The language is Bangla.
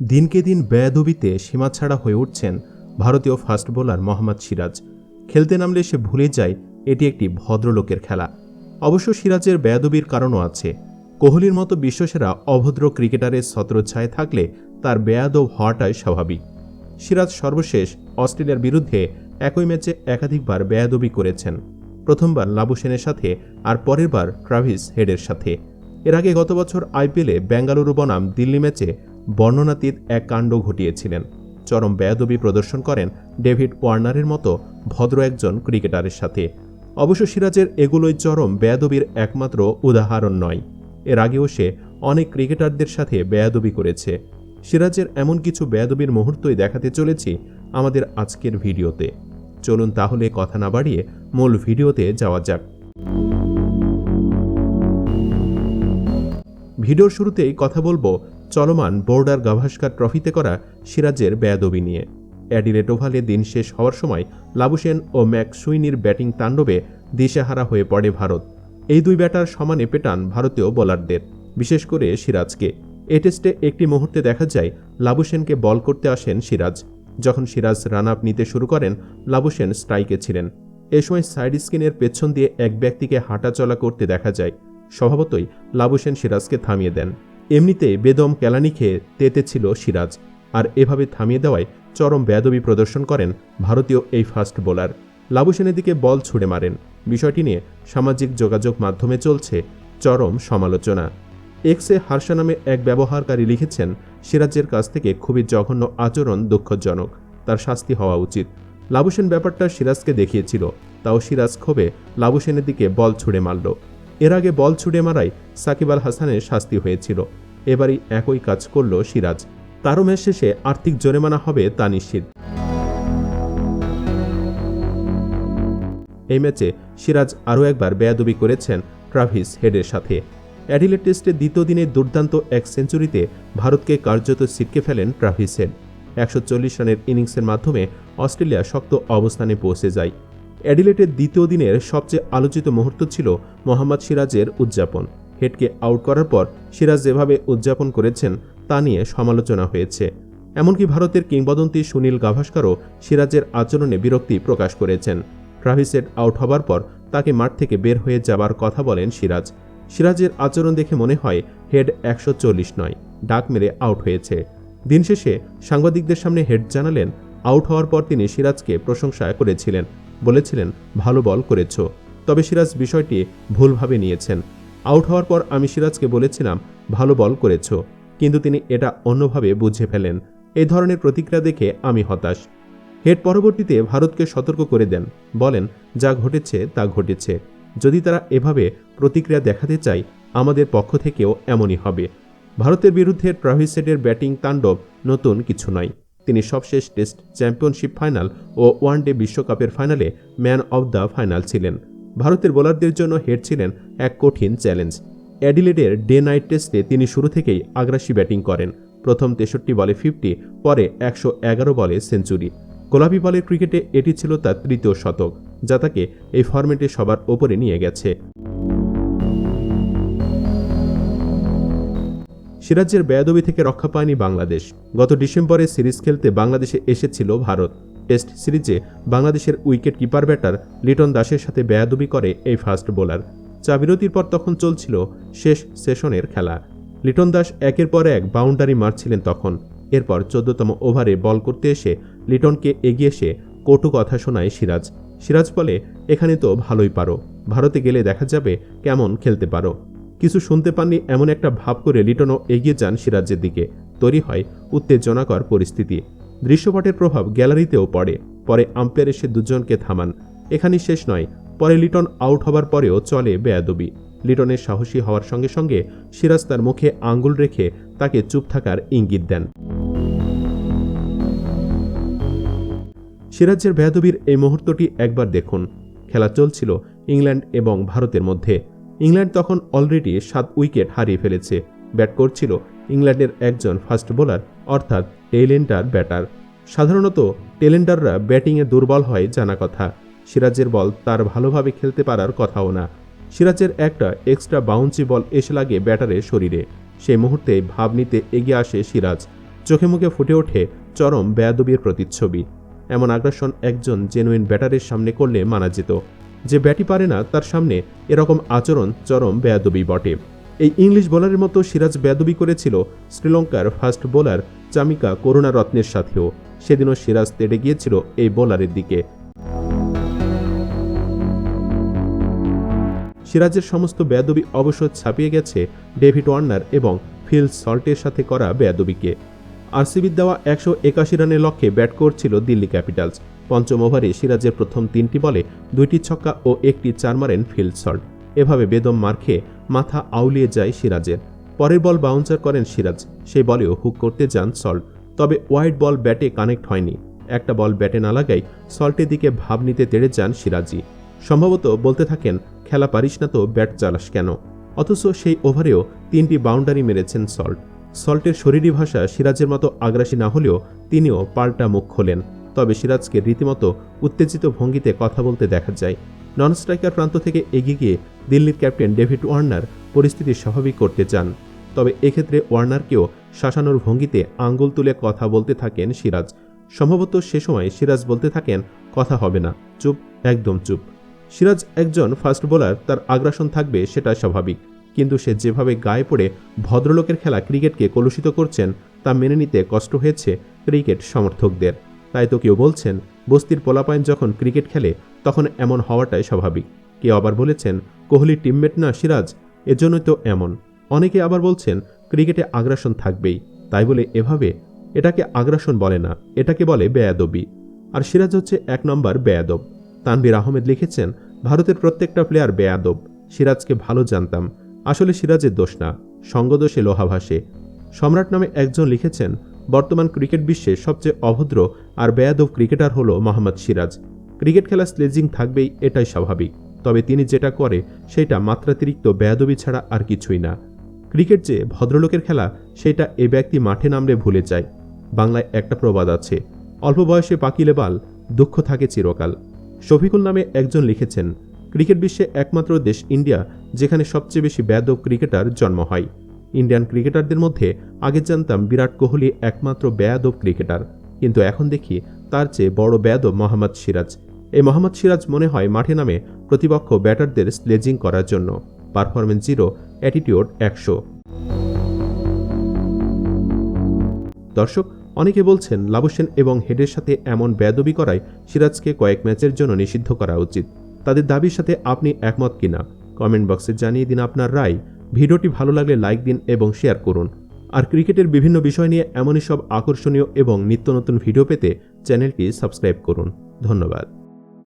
দিনকে দিন বেয়াদবিতে সীমাছাড়া হয়ে উঠছেন ভারতীয় ফাস্ট বোলার মোহাম্মদ সিরাজ। খেলতে নামলে সে ভুলে যায়, এটি একটি ভদ্রলোকের খেলা। অবশ্য সিরাজের বেয়াদবির কারণও আছে। কোহলির মতো বিশ্বসেরা অভদ্র ক্রিকেটারের ছত্রছায় থাকলে তার বেয়াদব হওয়াটাই স্বাভাবিক। সিরাজ সর্বশেষ অস্ট্রেলিয়ার বিরুদ্ধে একই ম্যাচে একাধিকবার বেয়াদবি করেছেন। প্রথমবার লাবুসেনের সাথে আর পরের বার ট্রাভিস হেডের সাথে। এর আগে গত বছর আইপিএলে বেঙ্গালুরু বনাম দিল্লি ম্যাচে বর্ণনাতীত এক কাণ্ড ঘটিয়েছিলেন। চরম বেয়াদবি প্রদর্শন করেন ডেভিড ওয়ার্নারের মতো ভদ্র একজন ক্রিকেটারের সাথে। অবশ্য সিরাজের এগুলোই চরম বেয়াদবির একমাত্র উদাহরণ নয়। এর আগেও সে অনেক ক্রিকেটারদের সাথে বেয়াদবি করেছে। সিরাজের এমন কিছু বেয়াদবির মুহূর্তই দেখাতে চলেছি আমাদের আজকের ভিডিওতে। চলুন তাহলে কথা না বাড়িয়ে মূল ভিডিওতে যাওয়া যাক। ভিডিওর শুরুতেই কথা বলব চলমান বোর্ডার গাভাস্কার ট্রফিতে করা সিরাজের বেয়াদবি নিয়ে। অ্যাডিলেট ওভালে দিন শেষ হওয়ার সময় লাবুসেন ও ম্যাক সুইনির ব্যাটিং তাণ্ডবে দিশেহারা হয়ে পড়ে ভারত। এই দুই ব্যাটার সমানে পেটান ভারতীয় বোলারদের, বিশেষ করে সিরাজকে। এ টেস্টে একটি মুহূর্তে দেখা যায় লাবুসেনকে বল করতে আসেন সিরাজ। যখন সিরাজ রান আপ নিতে শুরু করেন লাবুসেন স্ট্রাইকে ছিলেন। এ সময় সাইড স্ক্রিনের পেছন দিয়ে এক ব্যক্তিকে হাঁটাচলা করতে দেখা যায়। স্বভাবতই লাবুসেন সিরাজকে থামিয়ে দেন। এমনিতে বেদম কেলানি খেয়ে তেতে ছিল সিরাজ, আর এভাবে থামিয়ে দেওয়ায় চরম বেয়াদবি প্রদর্শন করেন ভারতীয় এই ফাস্ট বোলার। লাবুসেনের দিকে বল ছুড়ে মারেন। বিষয়টি নিয়ে সামাজিক যোগাযোগ মাধ্যমে চলছে চরম সমালোচনা। এক্সে হার্ষা নামে এক ব্যবহারকারী লিখেছেন, সিরাজের কাছ থেকে খুবই জঘন্য আচরণ দুঃখজনক, তার শাস্তি হওয়া উচিত। লাবুসেন ব্যাপারটা সিরাজকে দেখিয়েছিল, তাও সিরাজ ক্ষোভে লাবুসেনের দিকে বল ছুড়ে মারল। এর আগে বল ছুড়ে মারায় সাকিব আল হাসানের শাস্তি হয়েছিল। এবারই একই কাজ করল সিরাজ। তারও ম্যাচ শেষে আর্থিক জরিমানা হবে তা নিশ্চিত। এই ম্যাচে সিরাজ আরও একবার বেয়াদবি করেছেন ট্রাভিস হেডের সাথে। অ্যাডিলেট টেস্টে দ্বিতীয় দিনে দুর্দান্ত এক সেঞ্চুরিতে ভারতকে কার্যত ছিটকে ফেলেন ট্রাভিস হেড। একশো চল্লিশ রানের ইনিংসের মাধ্যমে অস্ট্রেলিয়া শক্ত অবস্থানে পৌঁছে যায়। অ্যাডিলেটের দ্বিতীয় দিনের সবচেয়ে আলোচিত মুহূর্ত ছিল মোহাম্মদ সিরাজের উদযাপন। হেডকে আউট করার পর সিরাজ যেভাবে উদযাপন করেছেন তা নিয়ে সমালোচনা হয়েছে। এমনকি ভারতের কিংবদন্তি সুনীল গাভাস্কারও সিরাজের আচরণে বিরক্তি প্রকাশ করেছেন। ট্রাভিসেট আউট হবার পর তাকে মাঠ থেকে বের হয়ে যাবার কথা বলেন সিরাজ। সিরাজের আচরণ দেখে মনে হয় হেড একশো চল্লিশ নয়, ডাক মেরে আউট হয়েছে। দিন শেষে সাংবাদিকদের সামনে হেড জানালেন, আউট হওয়ার পর তিনি সিরাজকে প্রশংসা করেছিলেন। বলেছিলেন, ভালো বল করেছ। তবে সিরাজ বিষয়টি ভুলভাবে নিয়েছেন। আউট হওয়ার পর আমি সিরাজকে বলেছিলাম, ভালো বল করেছ। কিন্তু তিনি এটা অন্যভাবে বুঝে ফেলেন। এই ধরনের প্রতিক্রিয়া দেখে আমি হতাশ। হেড পরবর্তীতে ভারতকে সতর্ক করে দেন। বলেন, যা ঘটেছে, তা ঘটেছে। যদি তারা এভাবে প্রতিক্রিয়া দেখাতে চায়, আমাদের পক্ষ থেকেও এমনই হবে। ভারতের বিরুদ্ধে ট্রাভিস হেডের ব্যাটিং তাণ্ডব নতুন কিছু নয়। তিনি সবশেষ টেস্ট চ্যাম্পিয়নশিপ ফাইনাল ও ওয়ানডে বিশ্বকাপের ফাইনালে ম্যান অব দ্য ফাইনাল ছিলেন। ভারতের বোলারদের জন্য হেড ছিলেন এক কঠিন চ্যালেঞ্জ। অ্যাডিলেডের ডে নাইট টেস্টে তিনি শুরু থেকেই আগ্রাসী ব্যাটিং করেন। প্রথম তেষট্টি বলে ফিফটি, পরে একশো এগারো বলে সেঞ্চুরি। গোলাপি বলের ক্রিকেটে এটি ছিল তার তৃতীয় শতক, যা তাকে এই ফরম্যাটে সবার ওপরে নিয়ে গেছে। সিরাজের বেয়াদবি থেকে রক্ষা পায়নি বাংলাদেশ। গত ডিসেম্বরে সিরিজ খেলতে বাংলাদেশে এসেছিল ভারত। টেস্ট সিরিজে বাংলাদেশের উইকেট কিপার ব্যাটার লিটন দাসের সাথে বেয়াদবি করে এই ফাস্ট বোলার। চা বিরতির পর তখন চলছিল শেষ সেশনের খেলা। লিটন দাস একের পর এক বাউন্ডারি মারছিলেন তখন। এরপর চোদ্দতম ওভারে বল করতে এসে লিটনকে এগিয়ে এসে কটু কথা শোনায় সিরাজ। সিরাজ বলে, এখানে তো ভালোই পারো। ভারতে গেলে দেখা যাবে কেমন খেলতে পারো। কিছু শুনতে পাননি এমন একটা ভাব করে লিটনও এগিয়ে যান সিরাজের দিকে। তৈরি হয় উত্তেজনাকর পরিস্থিতি। দৃশ্যপটের প্রভাব গ্যালারিতেও পড়ে। পরে আম্পায়ার এসে দুজনকে থামান। এখানেই শেষ নয়, পরে লিটন আউট হবার পরেও চলে বেয়াদবি। লিটনের সাহসী হওয়ার সঙ্গে সঙ্গে সিরাজ তার মুখে আঙ্গুল রেখে তাকে চুপ থাকার ইঙ্গিত দেন। সিরাজের বেয়াদবির এই মুহূর্তটি একবার দেখুন। খেলা চলছিল ইংল্যান্ড এবং ভারতের মধ্যে। ইংল্যান্ড তখন অলরেডি সাত উইকেট হারিয়ে ফেলেছে। ব্যাট করছিল ইংল্যান্ডের একজন ফাস্ট বোলার, অর্থাৎ টেলেন্ডার ব্যাটার। সাধারণত টেলেন্ডাররা ব্যাটিংয়ে দুর্বল হয় জানা কথা। সিরাজের বল তার ভালোভাবে খেলতে পারার কথাও না। সিরাজের একটা এক্সট্রা বাউন্সি বল এসে লাগে ব্যাটারের শরীরে। সেই মুহূর্তে ভাব নিতে এগিয়ে আসে সিরাজ। চোখে মুখে ফুটে ওঠে চরম বেয়াদবির প্রতিচ্ছবি। এমন আগ্রাসন একজন জেনুইন ব্যাটারের সামনে করলে মানা যেত। যে ব্যাটি পারে না, তার সামনে এরকম আচরণ চরম বেয়াদবি বটে। এই ইংলিশ বোলারের মতো সিরাজ বেয়াদবি করেছিল শ্রীলঙ্কার ফাস্ট বোলার চামিকা করুণা রত্নের সাথেও। সেদিনও সিরাজ তেড়ে গিয়েছিল এই বোলারের দিকে। সিরাজের সমস্ত বেয়াদবি অবশ্য ছাপিয়ে গেছে ডেভিড ওয়ার্নার এবং ফিল সল্টের সাথে করা বেয়াদবিকে। আরসিবির দেওয়া একশো একাশি রানের লক্ষ্যে ব্যাট করছিল দিল্লি ক্যাপিটালস। পঞ্চম ওভারে সিরাজের প্রথম তিনটি বলে দুইটি ছক্কা ও একটি চার মারেন ফিল্ড সল্ট এভাবে বেদম মার খেয়ে মাথা আউলিয়ে যায় সিরাজের। পরের বল বাউন্সার করেন সিরাজ। সেই বলেও হুক করতে যান সল্ট তবে ওয়াইড বল ব্যাটে কানেক্ট হয়নি। একটা বল ব্যাটে না লাগাই সল্টের দিকে ভাব নিতে তেড়ে যান সিরাজি সম্ভবত বলতে থাকেন, খেলা পারিস না তো, ব্যাট চালাস কেন? অথচ সেই ওভারেও তিনটি বাউন্ডারি মেরেছেন সল্ট। সল্টের শরীরী ভাষা সিরাজের মতো আগ্রাসী না হলেও তিনিও পাল্টা মুখ খোলেন। তবে সিরাজকে রীতিমতো উত্তেজিত ভঙ্গিতে কথা বলতে দেখা যায়। নন স্ট্রাইকার প্রান্ত থেকে এগিয়ে গিয়ে দিল্লির ক্যাপ্টেন ডেভিড ওয়ার্নার পরিস্থিতি স্বাভাবিক করতে চান। তবে এক্ষেত্রে ওয়ার্নারকেও শাসানোর ভঙ্গিতে আঙ্গুল তুলে কথা বলতে থাকেন সিরাজ। সম্ভবত সে সময় সিরাজ বলতে থাকেন, কথা হবে না, চুপ, একদম চুপ। সিরাজ একজন ফাস্ট বোলার, তার আগ্রাসন থাকবে সেটা স্বাভাবিক। কিন্তু সে যেভাবে গায়ে পড়ে ভদ্রলোকের খেলা ক্রিকেটকে কলুষিত করছেন, তা মেনে নিতে কষ্ট হয়েছে ক্রিকেট সমর্থকদের। তাই তো কেউ বলছেন, বস্তির পোলাপাইন যখন ক্রিকেট খেলে, তখন এমন হওয়াটাই স্বাভাবিক। কেউ আবার বলেছেন, কোহলির টিমমেট না সিরাজ, এজন্যই তো এমন। অনেকে আবার বলছেন, ক্রিকেটে আগ্রাসন থাকবেই। তাই বলে এভাবে, এটাকে আগ্রাসন বলে না, এটাকে বলে বেয়াদবি। আর সিরাজ হচ্ছে এক নম্বর বেয়াদব। তানবির আহমেদ লিখেছেন, ভারতের প্রত্যেকটা প্লেয়ার বেয়াদব। সিরাজকে ভালো জানতাম। আসলে সিরাজের দোষ না, সঙ্গদোষে লোহা ভাসে। সম্রাট নামে একজন লিখেছেন, বর্তমান ক্রিকেট বিশ্বে সবচেয়ে অভদ্র আর বেয়াদব ক্রিকেটার হল মোহাম্মদ সিরাজ। ক্রিকেট খেলা স্লেজিং থাকবেই, এটাই স্বাভাবিক। তবে তিনি যেটা করে, সেটা মাত্রাতিরিক্ত বেয়াদবি ছাড়া আর কিছুই না। ক্রিকেট যে ভদ্রলোকের খেলা, সেটা এ ব্যক্তি মাঠে নামলে ভুলে যায়। বাংলায় একটা প্রবাদ আছে, অল্প বয়সে পাকিলে বাল, দুঃখ থাকে চিরকাল। শফিকুল নামে একজন লিখেছেন ক্রিকেট বিশ্বে একমাত্র দেশ ইন্ডিয়া, যেখানে সবচেয়ে বেশি বেয়াদব ক্রিকেটার জন্ম হয়। ইন্ডিয়ান ক্রিকেটারদের মধ্যে আগে জানতাম বিরাট কোহলি একমাত্র বেয়াদব ক্রিকেটার। কিন্তু এখন দেখি তার চেয়ে বড় বেয়াদব মোহাম্মদ সিরাজ। এই মোহাম্মদ সিরাজ মনে হয় মাঠে নামে প্রতিপক্ষ ব্যাটারদের স্লেজিং করার জন্য। পারফরমেন্স জিরো, অ্যাটিটিউড একশো। দর্শক, অনেকে বলছেন লাবুসেন এবং হেডের সাথে এমন বেয়াদবি করায় সিরাজকে কয়েক ম্যাচের জন্য নিষিদ্ধ করা উচিত। তাদের দাবির সাথে আপনি একমত কিনা কমেন্ট বক্সে জানিয়ে দিন আপনার রায়। ভিডিওটি ভালো লাগলে লাইক দিন এবং শেয়ার করুন। আর ক্রিকেটের বিভিন্ন বিষয় নিয়ে এমনই সব আকর্ষণীয় এবং নিত্য নতুন ভিডিও পেতে চ্যানেলটি সাবস্ক্রাইব করুন। ধন্যবাদ।